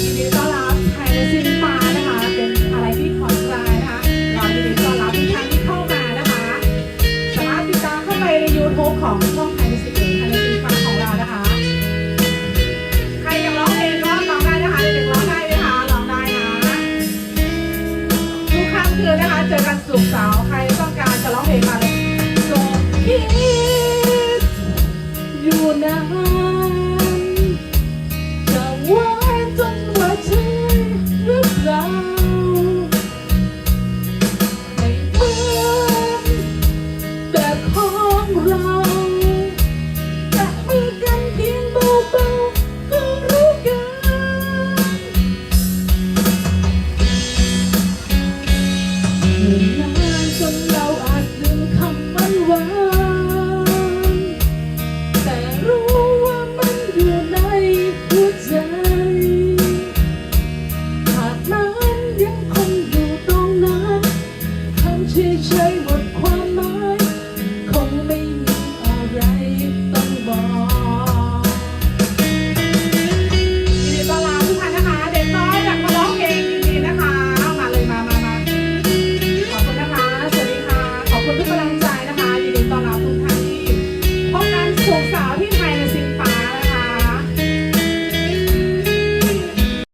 ยินดีต้อนรับไทยินฟ้านะคะ เป็นอะไรที่ผ่อนคลายนะคะยินดีต้อนรับทุกท่านที่เข้ามานะคะ สามารถติดตามเข้าไปใน YouTube ของช่อง ใช่หมดความหมาย